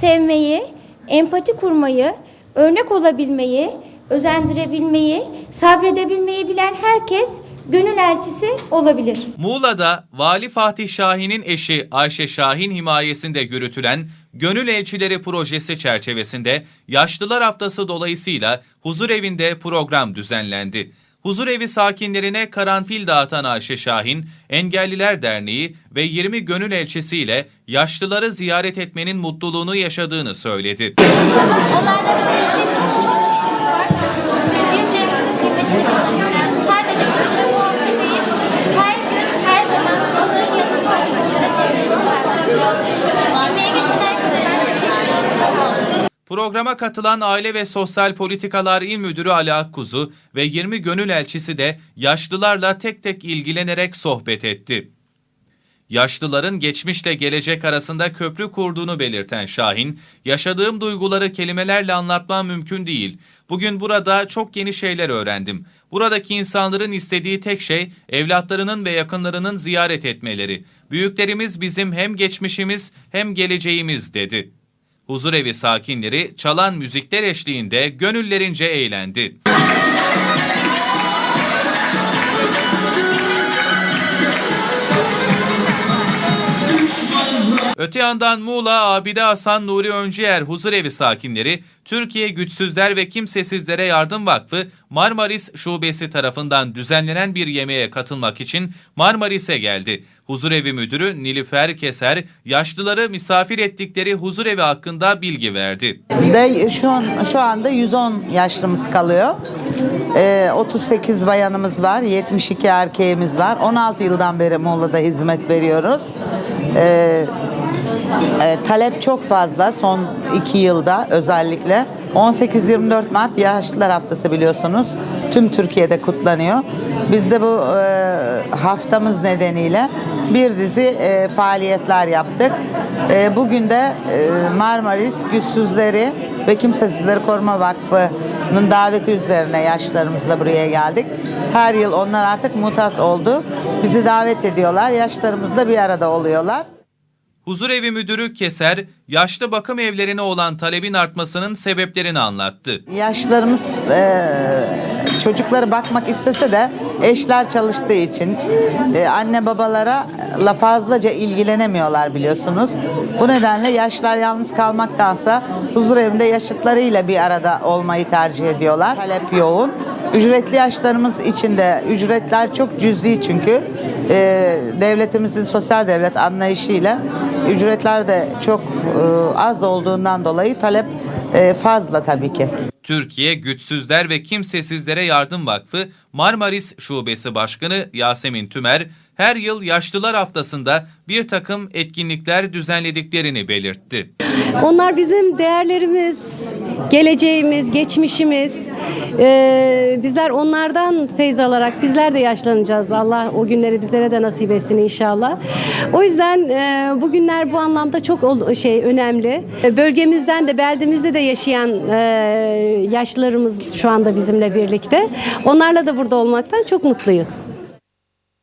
sevmeyi, empati kurmayı, örnek olabilmeyi, özendirebilmeyi, sabredebilmeyi bilen herkes gönül elçisi olabilir. Muğla'da Vali Fatih Şahin'in eşi Ayşe Şahin himayesinde yürütülen Gönül Elçileri projesi çerçevesinde Yaşlılar Haftası dolayısıyla huzur evinde program düzenlendi. Huzur evi sakinlerine karanfil dağıtan Ayşe Şahin, Engelliler Derneği ve 20 gönül elçisiyle yaşlıları ziyaret etmenin mutluluğunu yaşadığını söyledi. Onlardan öğrenecek çok çok Programa katılan Aile ve Sosyal Politikalar İl Müdürü Ali Akkuzu ve 20 gönül elçisi de yaşlılarla tek tek ilgilenerek sohbet etti. Yaşlıların geçmişle gelecek arasında köprü kurduğunu belirten Şahin, yaşadığım duyguları kelimelerle anlatmam mümkün değil. Bugün burada çok yeni şeyler öğrendim. Buradaki insanların istediği tek şey evlatlarının ve yakınlarının ziyaret etmeleri. Büyüklerimiz bizim hem geçmişimiz hem geleceğimiz dedi. Huzurevi sakinleri çalan müzikler eşliğinde gönüllerince eğlendi. Öte yandan Muğla Abide Hasan Nuri Öncüer Huzurevi sakinleri Türkiye Güçsüzler ve Kimsesizlere Yardım Vakfı Marmaris Şubesi tarafından düzenlenen bir yemeğe katılmak için Marmaris'e geldi. Huzurevi Müdürü Nilüfer Keser yaşlıları misafir ettikleri huzurevi hakkında bilgi verdi. De şu an şu anda 110 yaşlımız kalıyor. Ee, 38 bayanımız var, 72 erkeğimiz var. 16 yıldan beri Muğla'da hizmet veriyoruz. Ee, e, talep çok fazla son iki yılda özellikle. 18-24 Mart Yaşlılar Haftası biliyorsunuz. Tüm Türkiye'de kutlanıyor. Biz de bu e, haftamız nedeniyle bir dizi e, faaliyetler yaptık. E, bugün de e, Marmaris Güçsüzleri ve Kimsesizleri Koruma Vakfı'nın daveti üzerine yaşlarımızla buraya geldik. Her yıl onlar artık mutat oldu. Bizi davet ediyorlar. Yaşlarımızla bir arada oluyorlar. Huzurevi Müdürü Keser, yaşlı bakım evlerine olan talebin artmasının sebeplerini anlattı. Yaşlarımız e, çocukları bakmak istese de eşler çalıştığı için e, anne babalara la fazlaca ilgilenemiyorlar biliyorsunuz. Bu nedenle yaşlar yalnız kalmaktansa huzur evinde yaşıtlarıyla bir arada olmayı tercih ediyorlar. Talep yoğun. Ücretli yaşlarımız için de ücretler çok cüzi çünkü e, devletimizin sosyal devlet anlayışıyla ücretler de çok e, az olduğundan dolayı talep e, fazla tabii ki. Türkiye Güçsüzler ve Kimsesizlere Yardım Vakfı Marmaris Şubesi Başkanı Yasemin Tümer, her yıl Yaşlılar Haftası'nda bir takım etkinlikler düzenlediklerini belirtti. Onlar bizim değerlerimiz, geleceğimiz, geçmişimiz. Ee, bizler onlardan feyz alarak bizler de yaşlanacağız. Allah o günleri bizlere de nasip etsin inşallah. O yüzden e, bu günler bu anlamda çok şey önemli. E, Bölgemizden de beldemizde de yaşayan e, yaşlılarımız şu anda bizimle birlikte. Onlarla da burada olmaktan çok mutluyuz.